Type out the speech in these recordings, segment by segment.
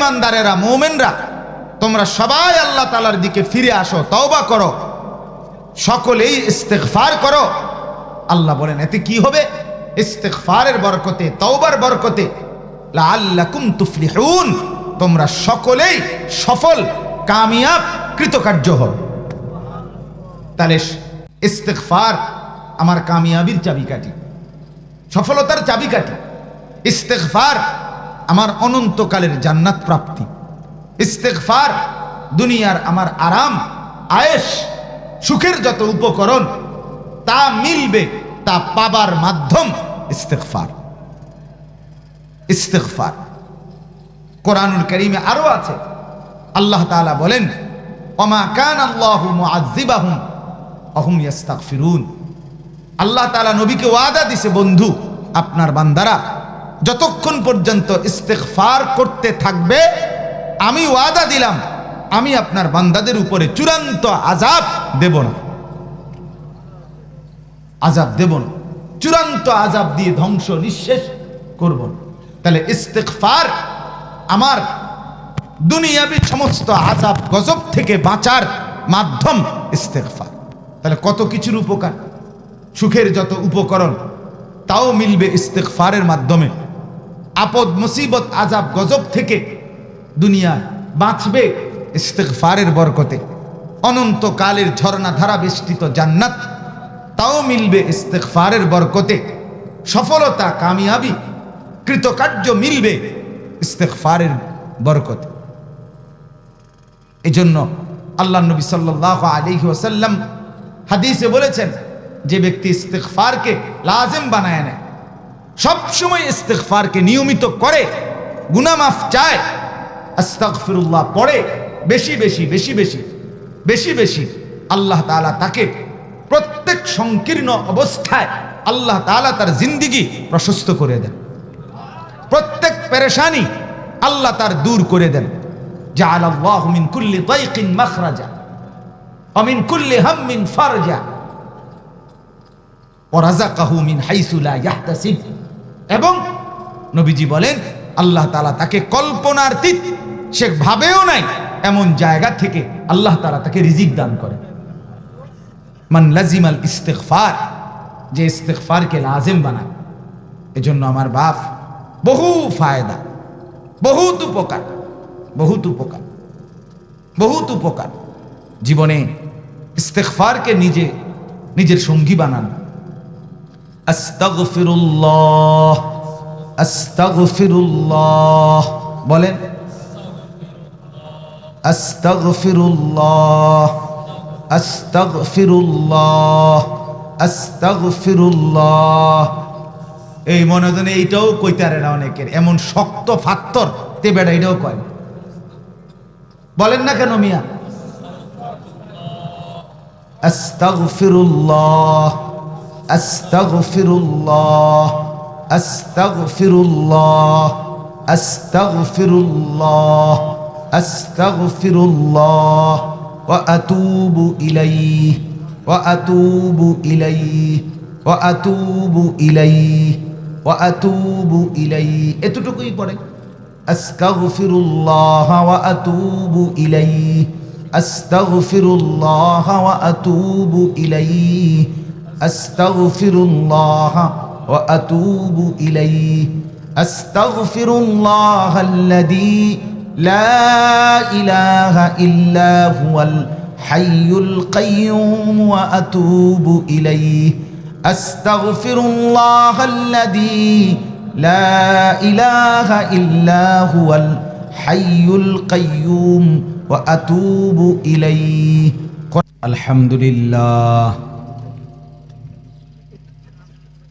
ইমানদারেরা, মোমেনরা, তোমরা সবাই আল্লাহ তালার দিকে ফিরে আসো, তওবা করো, সকলেই ইস্তেগফার করো। আল্লাহ বলেন, এতে কি হবে? ইস্তেগফারের বরকতে, তওবার বরকতে, লাআল্লাকুম তুফলিহুন, তোমরা সকলেই সফল, কামিয়াব, কৃতকার্য হবে। তাহলে ইস্তেগফার আমার কামিয়াবির চাবিকাঠি, সফলতার চাবিকাঠি। ইস্তেগফার আমার অনন্তকালের জান্নাত প্রাপ্তি। ইস্তেগফার, দুনিয়ার আমার আরাম, আয়েশ, সুখের যত উপকরণ, তা মিলবে, তা পাবার মাধ্যম ইস্তেগফার। ইস্তেগফার। কোরআনুল করিমে আরও আছে। আল্লাহ তাআলা বলেন অমা কান আল্লাহু ইয়াস্তাগফিরুন। আল্লাহ তাআলা নবীকে ওয়াদা দিছে, বন্ধু, আপনার বান্দারা যতক্ষণ পর্যন্ত ইস্তেগফার করতে থাকবে, আমি ওয়াদা দিলাম, আমি আপনার বান্দাদের উপরে চূড়ান্ত আজাব দেব না। আজাব দেব না। চূড়ান্ত আজাব দিয়ে ধ্বংস নিঃশেষ করব তাহলে ইস্তেগফার আমার দুনিয়াবি সমস্ত আজাব গজব থেকে বাঁচার মাধ্যম ইস্তেগফার। তাহলে কত কিছুর উপকার? সুখের যত উপকরণ, তাও মিলবে ইস্তেগফারের মাধ্যমে। আপদ, মুসিবত আজাব গজব থেকে দুনিয়া বাঁচবে ইস্তেগফারের বরকতে। অনন্তকালের ঝর্ণা ধারা বেষ্টিত জান্নাত, তাও মিলবে ইস্তেগফারের বরকতে। সফলতা, কামিয়াবি, কৃতকার্য মিলবে ইস্তেগফারের বরকতে। এই জন্য আল্লাহ নবী সাল্লাহ আলিহি ওসাল্লাম হাদিসে বলেছেন, যে ব্যক্তি ইস্তেগফারকে লাজেম বানায় নেয় সবসময় ইস্তেগফারকে নিয়মিত করে গুনামাফ চায়, আস্তাগফিরুল্লাহ পড়ে, বেশি বেশি বেশি বেশি বেশি বেশি আল্লাহ তাআলা তাকে প্রত্যেক সংকীর্ণ অবস্থায় আল্লাহ তাআলা তার জিন্দিগি প্রশস্ত করে দেন। প্রত্যেক পেরেশানি আল্লাহ তার দূর করে দেন। জাআল আল্লাহু মিন কুল্লি দাইকিন মাখরাজা, ওয়া মিন কুল্লি হাম্মিন ফারজা, ওয়া রাযাকাহু মিন হাইসু লা ইয়াহতাসিব। এবং নবীজি বলেন, আল্লাহ তালা তাকে কল্পনার সে ভাবেও নাই এমন জায়গা থেকে আল্লাহ তালা তাকে রিজিক দান করে। মান লাজিমাল ইস্তেগফার, যে ইস্তেগফারকে লাজেম বানায়। এজন্য আমার বাপ বহু ফায়দা, বহুত উপকার বহুত উপকার বহুত উপকার। জীবনে ইস্তেগফারকে নিজে, নিজের সঙ্গী বানান আস্তাগফিরুল্লাহ আস্তাগফিরুল্লাহ, বলেন, আস্তাগফিরুল্লাহ আস্তাগফিরুল্লাহ আস্তাগফিরুল্লাহ। এই মনোজনে এইটাও কইতারে না অনেকের, এমন শক্ত ফাত্তর, তে বেড়া এটাও কয় বলেন না কেন মিয়া? আস্তাগফিরুল্লাহ। আস্তাগফিরুল্লাহ আস্তাগফিরুল্লাহ আস্তাগফিরুল্লাহ আস্তাগফিরুল্লাহ, ওয়া আতুবু ইলাইহি, ওয়া আতুবু ইলাইহি, ওয়া আতুবু ইলাইহি, ওয়া আতুবু ইলাইহি। এতটুকুই পড়ে। আস্তাগফিরুল্লাহ ওয়া আতুবু ইলাইহি, আস্তাগফিরুল্লাহ ওয়া আতুবু ইলাইহি। أستغفر الله وأتوب إليه. أستغفر الله الذي لا إله إلا هو الحي القيوم وأتوب إليه. أستغفر الله الذي لا إله إلا هو الحي القيوم وأتوب إليه. الحمد لله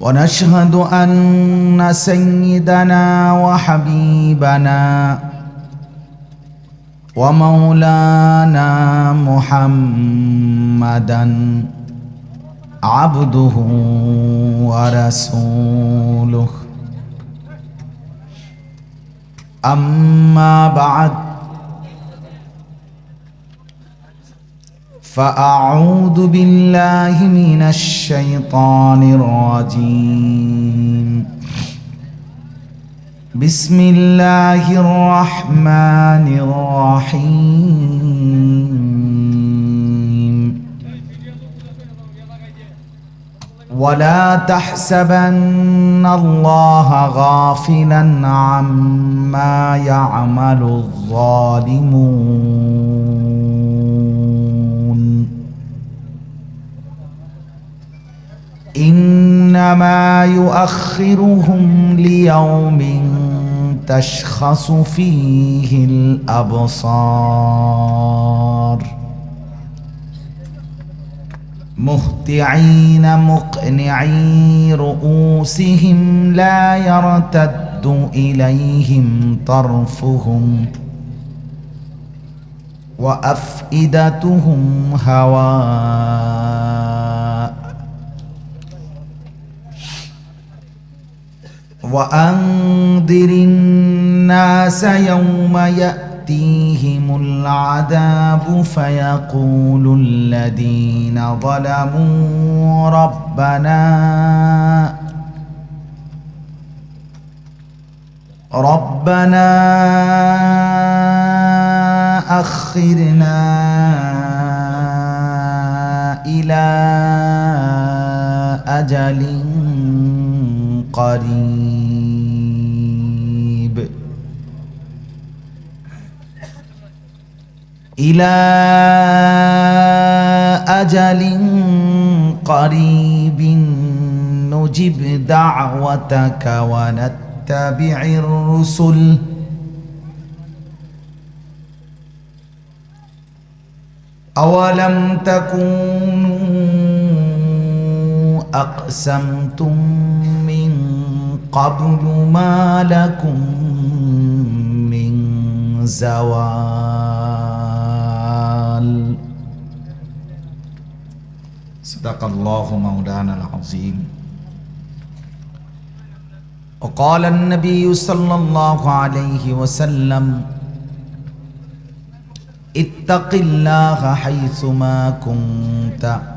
ونشهد أن سيدنا وحبيبنا ومولانا محمدا عبده ورسوله أما بعد فأعوذ بالله من الشيطان الرجيم. بسم الله الرحمن الرحيم. ولا تحسبن الله غافلا عما يعمل الظالمون. إنما يؤخرهم ليوم تشخص فيه الأبصار. مهطعين مقنعي رؤوسهم لا يرتد إليهم طرفهم وأفئدتهم هواء. وأنذر الناس يوم يأتيهم العذاب فيقول الذين ظلموا ربنا ربنا أخرنا إلى أجل قريب. إلى أجل قريب نجب دعوتك ونتبع الرسل. أولم تكونوا أقسمتم قبل ما لكم من زوال. صدق الله مولانا العظيم. وقال النبي صلى الله عليه وسلم اتق الله حيثما كنت.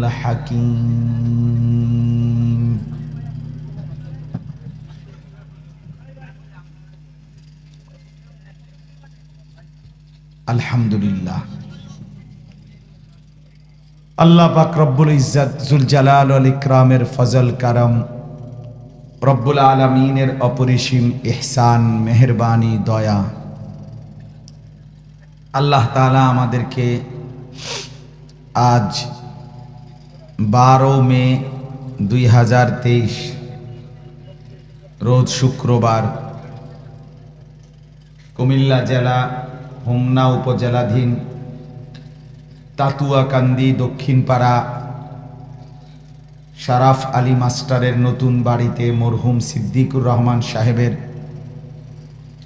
الحكيم الحمد لله আল্লাহ পাক রব্বুল ইজ্জাত জুল জালাল আল ইকরামের ফজল কারম রব্বুল আলমিনের অপরিসীম ইহসান মেহরবানি দয়া আল্লাহ তালা আমাদেরকে আজ বারো মে দুই হাজার তেইশ, রোজ শুক্রবার কুমিল্লা জেলা, হোমনা উপজেলাধীন তাতুয়াকান্দি দক্ষিণপাড়া শারাফ আলী মাস্টারের নতুন বাড়িতে মরহুম সিদ্দিকুর রহমান সাহেবের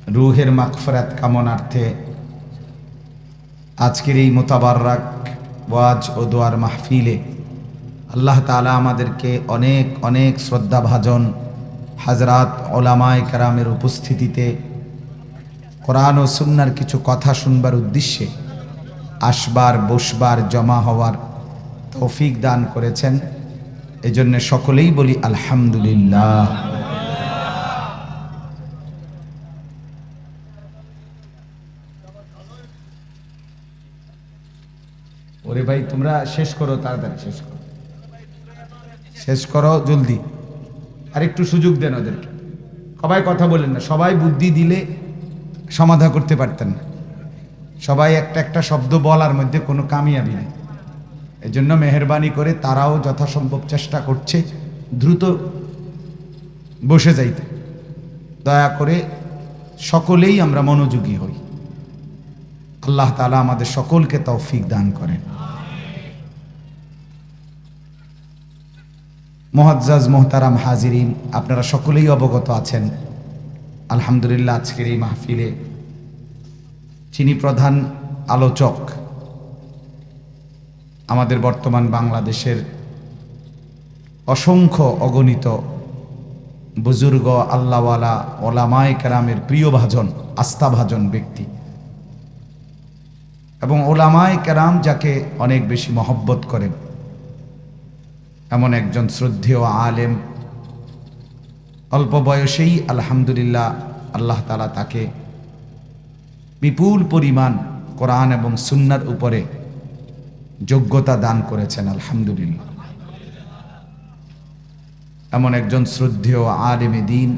রুহের মাগফরাত কামনার্থে আজকের এই মোতাবাররাক ওয়াজ ও দোয়ার মাহফিলে আল্লাহ তাআলা আমাদেরকে অনেক অনেক শ্রদ্ধাভাজন হাজরাত ওলামায় কারামের উপস্থিতিতে কোরআন ও সুন্নার কিছু কথা শুনবার উদ্দেশ্যে আসবার, বসবার, জমা হওয়ার তৌফিক দান করেছেন। এজন্য সকলেই বলি আলহামদুলিল্লাহ। ওরে ভাই, তোমরা শেষ করো, তাড়াতাড়ি শেষ করো। শেষ করো জলদি। আর একটু সুযোগ দেন ওদেরকে। সবাই কথা বলেন না, সবাই বুদ্ধি দিলে সমাধা করতে পারতেন না। সবাই একটা একটা শব্দ বলার মধ্যে কোনো কামিয়াবি নেই। এজন্য মেহরবানি করে তারাও যথাসম্ভব চেষ্টা করছে দ্রুত বসে যাইতে। দয়া করে সকলেই আমরা মনোযোগী হই। আল্লাহ তালা আমাদের সকলকে তৌফিক দান করেন। মোহাজ্জাজ মোহতারাম হাজিরিন, আপনারা সকলেই অবগত আছেন। আলহামদুলিল্লাহ, আজকের এই মাহফিলে যিনি প্রধান আলোচক আমাদের বর্তমান বাংলাদেশের অসংখ্য অগণিত বুজুর্গ, আল্লাহওয়ালা, ওলামায় কেরামের প্রিয় ভাজন আস্থাভাজন ব্যক্তি এবং ওলামায় কেরাম যাকে অনেক বেশি মহব্বত করেন। এমন একজন শ্রদ্ধেয় আলেম। অল্প বয়সেই আলহামদুলিল্লাহ আল্লাহ তালা তাকে বিপুল পরিমাণ কোরআন এবং সুন্নার উপরে যোগ্যতা দান করেছেন, আলহামদুলিল্লাহ। এমন একজন শ্রদ্ধেয় আলেমে দিন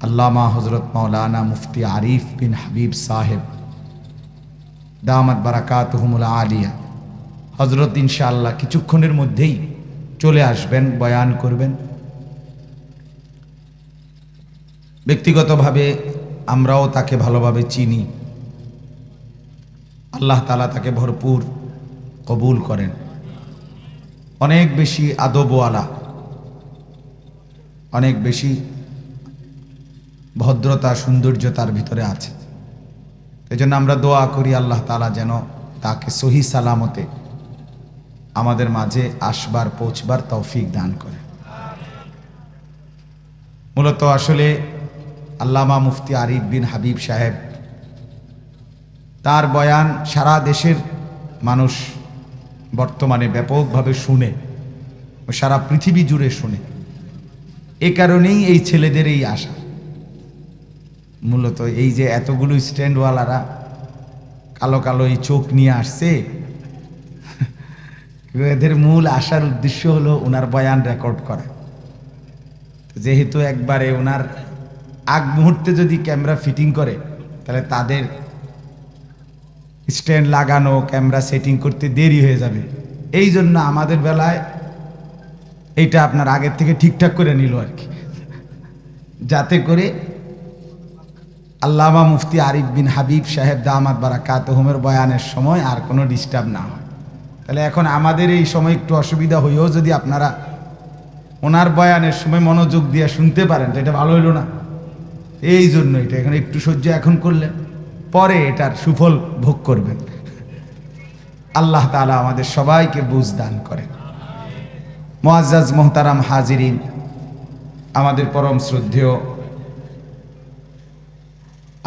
আল্লামা হজরত মৌলানা মুফতি আরিফ বিন হাবিব সাহেব, দামাত বারাকাত হুমুল আলিয়া। হজরত ইনশাআল্লাহ কিছুক্ষণের মধ্যেই চলে আসবেন, বয়ান করবেন। ব্যক্তিগতভাবে আমরাও তাকে ভালোভাবে চিনি। আল্লাহ তালা তাকে ভরপুর কবুল করেন। অনেক বেশি আদবওয়ালা, অনেক বেশি ভদ্রতা সৌন্দর্য তার ভিতরে আছে। এই জন্য আমরা দোয়া করি আল্লাহ তালা যেন তাকে সহি সালামতে আমাদের মাঝে আসবার, পৌঁছবার তৌফিক দান করে। মূলত আসলে আল্লামা মুফতি আরিফ বিন হাবিব সাহেব তার বয়ান সারা দেশের মানুষ বর্তমানে ব্যাপকভাবে শুনে ও সারা পৃথিবী জুড়ে শুনে। এ কারণেই এই ছেলেদের এই আশা। মূলত এই যে এতগুলো স্ট্যান্ডওয়ালারা কালো কালো এই চোখ নিয়ে আসছে এদের মূল আসার উদ্দেশ্য হলো ওনার বয়ান রেকর্ড করা। যেহেতু একবারে ওনার আগ মুহূর্তে যদি ক্যামেরা ফিটিং করে, তাহলে তাদের স্ট্যান্ড লাগানো, ক্যামেরা সেটিং করতে দেরি হয়ে যাবে। এই জন্য আমাদের বেলায় এইটা আপনার আগের থেকে ঠিকঠাক করে নিল আর কি। যাতে করে আল্লামা মুফতি আরিফ বিন হাবিব সাহেব দামাত বারাকাত হোমের বয়ানের সময় আর কোনো ডিস্টার্ব না হয়। তাহলে এখন আমাদের এই সময় একটু অসুবিধা হইও যদি আপনারা ওনার বয়ানের সময় মনোযোগ দিয়ে শুনতে পারেন, তো এটা ভালো হইল না। এই জন্য এটা এখানে একটু সহ্য এখন করলেন, পরে এটার সুফল ভোগ করবেন। আল্লাহ তালা আমাদের সবাইকে বুঝ দান করেন। মোয়াজ্জাজ মোহতারাম হাজিরিন, আমাদের পরম শ্রদ্ধেয়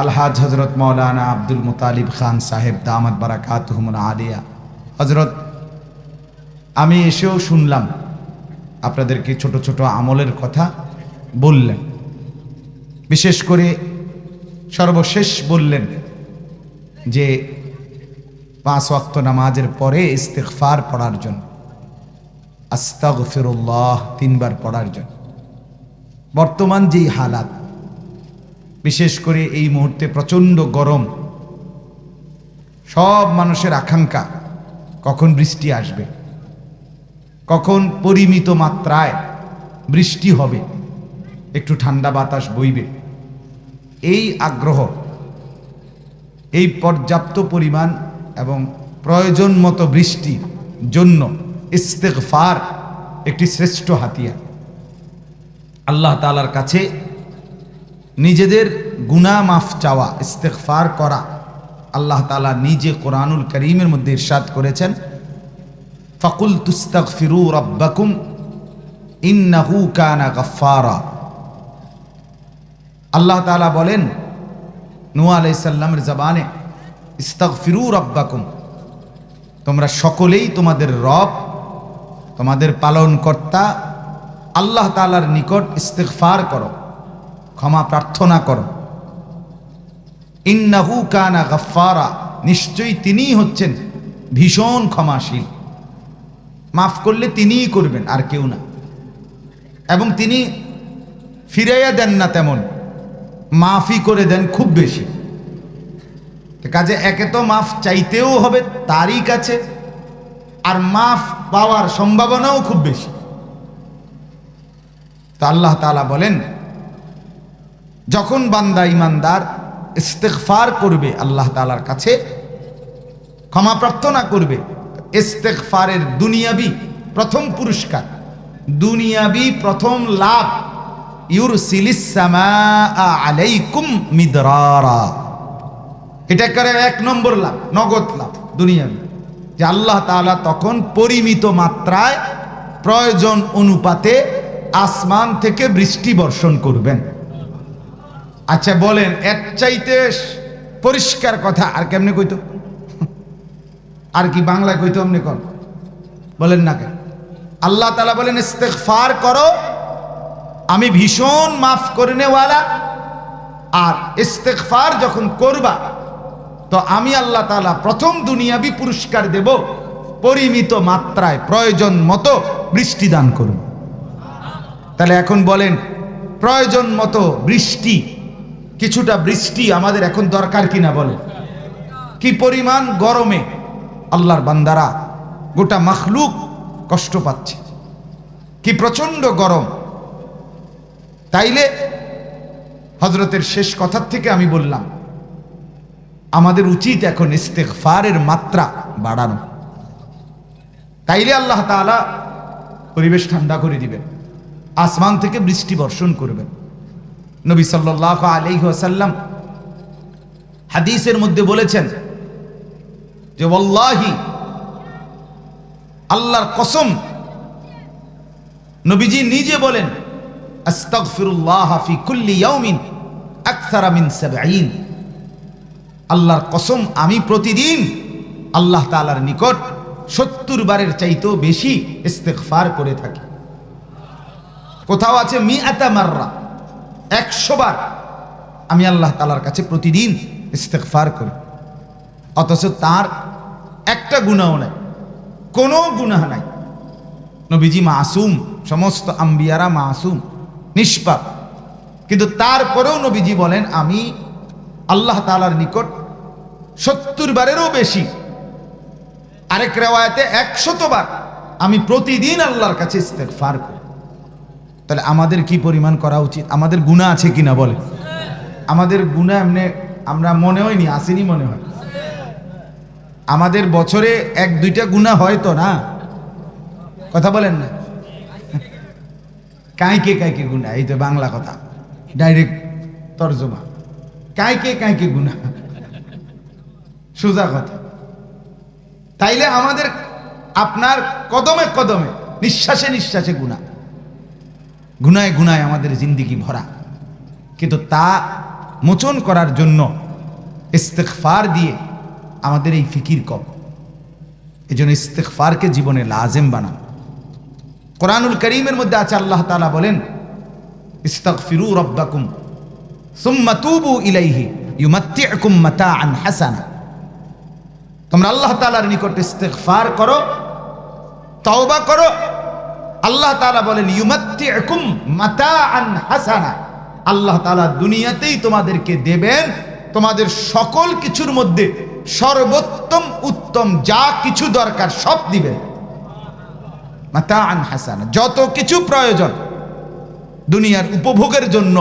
আলহাজ হজরত মৌলানা আব্দুল মুতালিব খান সাহেব, দামাত বারাকাত হুমন আলিয়া। হজরত আমি এসেও শুনলাম আপনাদেরকে ছোট ছোট আমলের কথা বললেন। বিশেষ করে সর্বশেষ বললেন যে পাঁচ ওয়াক্ত নামাজের পরে ইস্তেকফার পড়ার জন্য, আস্তাগফিরুল্লাহ তিনবার পড়ার জন্য। বর্তমান যেই হালাত, বিশেষ করে এই মুহূর্তে প্রচণ্ড গরম, সব মানুষের আকাঙ্ক্ষা কখন বৃষ্টি আসবে? কখন পরিমিত মাত্রায় বৃষ্টি হবে, একটু ঠান্ডা বাতাস বইবে। এই আগ্রহ, এই পর্যাপ্ত পরিমাণ এবং প্রয়োজন মতো বৃষ্টির জন্য ইস্তেকফার একটি শ্রেষ্ঠ হাতিয়ার। আল্লাহ তালার কাছে নিজেদের গুনা মাফ চাওয়া ইস্তেকফার করা আল্লাহ তালা নিজে কোরআনুল করিমের মধ্যে ইরশাদ করেছেন। ফকুল তুস্তাক ফিরু রব্বাকুম ইন্নাহু কানা গফারা আল্লাহ তালা বলেন নুয়া আলাইসাল্লামের জবানে ইস্তাক ফিরু রব্বাকুম। তোমরা সকলেই তোমাদের রব, তোমাদের পালনকর্তা, আল্লাহ তালার নিকট ইস্তেকফার করো, ক্ষমা প্রার্থনা করো। ইন্নাহু কানা গফারা নিশ্চয়ই তিনিই হচ্ছেন ভীষণ ক্ষমাশীল। মাফ করলে তিনিই করবেন, আর কেউ না। এবং তিনি ফিরাইয়া দেন না তেমন। মাফই করে দেন খুব বেশি। কাজে একে তো মাফ চাইতেও হবে তারই কাছে, আর মাফ পাওয়ার সম্ভাবনাও খুব বেশি। তা আল্লাহ তালা বলেন, যখন বান্দা ইমানদার ইস্তেকফার করবে আল্লাহ তালার কাছে, ক্ষমা প্রার্থনা করবে ইস্তেকফারের দুনিয়াবি প্রথম পুরস্কার। দুনিয়াবি প্রথম লাভ। আলাইকুম মিদরারা। এটা করে এক নম্বর লাভ, নগদ লাভ দুনিয়াবি। যে আল্লাহ তাআলা তখন পরিমিত মাত্রায় প্রয়োজন অনুপাতে আসমান থেকে বৃষ্টি বর্ষণ করবেন। আচ্ছা বলেন, এর চাইতে পরিষ্কার কথা আর কেমনে কইতো? আর কি বাংলায় কইতো আপনি কন? বলেন না কেন? আল্লাহ তালা বলেন, ইস্তেগফার করো, আমি ভীষণ মাফ করে নেওয়ালা। আর ইস্তেগফার যখন করবা, তো আমি আল্লাহ তালা প্রথম দুনিয়াবি পুরস্কার দেব, পরিমিত মাত্রায়, প্রয়োজন মতো বৃষ্টি দান করব তাহলে এখন বলেন, প্রয়োজন মতো বৃষ্টি, কিছুটা বৃষ্টি আমাদের এখন দরকার কিনা বলে কি পরিমাণ গরমে আল্লাহর বান্দারা গোটা মখলুক কষ্ট পাচ্ছে। কি প্রচণ্ড গরম। তাইলে হজরতের শেষ কথার থেকে আমি বললাম, আমাদের উচিত এখন ইস্তেকফারের মাত্রা বাড়ানো। তাইলে আল্লাহ তাআলা পরিবেশ ঠান্ডা করে দিবেন, আসমান থেকে বৃষ্টি বর্ষণ করবেন। নবী সাল্লাহ আলাইহি ওয়াসাল্লাম হাদিসের মধ্যে বলেছেন যে ওয়াল্লাহি, আল্লাহর কসম, নবীজি নিজে বলেন, আস্তাগফিরুল্লাহ ফি কুল্লি ইয়াউমিন আকসারা 70 আল্লাহর কসম আমি প্রতিদিন আল্লাহ তালার নিকট সত্তর বারের চাইতেও বেশি ইস্তেগফার করে থাকি। কোথাও আছে মিআতা মাররা, একশো বার আমি আল্লাহ তালার কাছে প্রতিদিন ইস্তেকফার করি। অথচ তার একটা গুণাও নাই। কোনো গুনাহ নাই। নবীজি মাসুম, সমস্ত আম্বিয়ারা মাসুম, নিষ্পাপ। কিন্তু তারপরেও নবীজি বলেন, আমি আল্লাহ তালার নিকট সত্তর বারেরও বেশি, আরেক রেওয়ায়তে একশতবার আমি প্রতিদিন আল্লাহর কাছে ইস্তেকফার করি। তাহলে আমাদের কি পরিমাণ করা উচিত? আমাদের গুণা আছে কিনা বলে আমাদের গুণা এমনি আমরা মনে হয়নি, আসেনি মনে হয়। আমাদের বছরে এক দুইটা গুণা হয় তো না? কথা বলেন না। কাইকে কাইকে গুণা এই তো বাংলা কথা। ডাইরেক্ট তর্জমা। কাইকে কাইকে গুণা সোজা কথা। তাইলে আমাদের আপনার কদমে কদমে, নিঃশ্বাসে নিঃশ্বাসে গুণা গুনায় গুনায় আমাদের জিন্দিগি ভরা। কিন্তু তা মোচন করার জন্য ইস্তেকফার দিয়ে আমাদের এই ফিকির কম। এই জন্য ইস্তেকফারকে জীবনে লাজেম বানান কোরআনুল করিমের মধ্যে আছে, আল্লাহ তালা বলেন, ইস্তাগফিরু রব্বাকুম, সুম্মা তুবু ইলাইহি ইউমাত্তিউকুম মাতাআন হাসানা। তোমরা আল্লাহ তাআলার নিকট ইস্তেগফার করো, তওবা করো। আল্লাহ তাআলা বলেন ইউমাত্তিউকুম মাতাআন হাসানা। আল্লাহ তাআলা দুনিয়াতেই তোমাদেরকে দেবেন, তোমাদের সকল কিছুর মধ্যে সর্বোত্তম, উত্তম, যা কিছু দরকার সব দিবেন মাতাআন হাসানা, যত কিছু প্রয়োজন দুনিয়ার উপভোগের জন্য,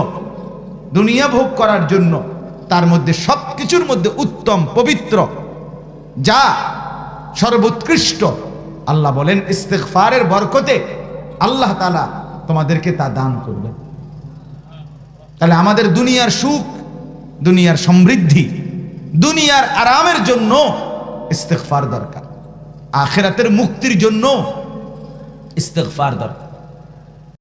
দুনিয়া ভোগ করার জন্য, তার মধ্যে সব কিছুর মধ্যে উত্তম, পবিত্র, যা সর্বোৎকৃষ্ট, আল্লাহ বলেন, ইস্তেগফারের বরকতে আল্লাহ তালা তোমাদেরকে তা দান করবেন। তাহলে আমাদের দুনিয়ার সুখ, দুনিয়ার সমৃদ্ধি দুনিয়ার আরামের জন্য ইস্তেকফার দরকার। আখেরাতের মুক্তির জন্য ইস্তেকফার দরকার।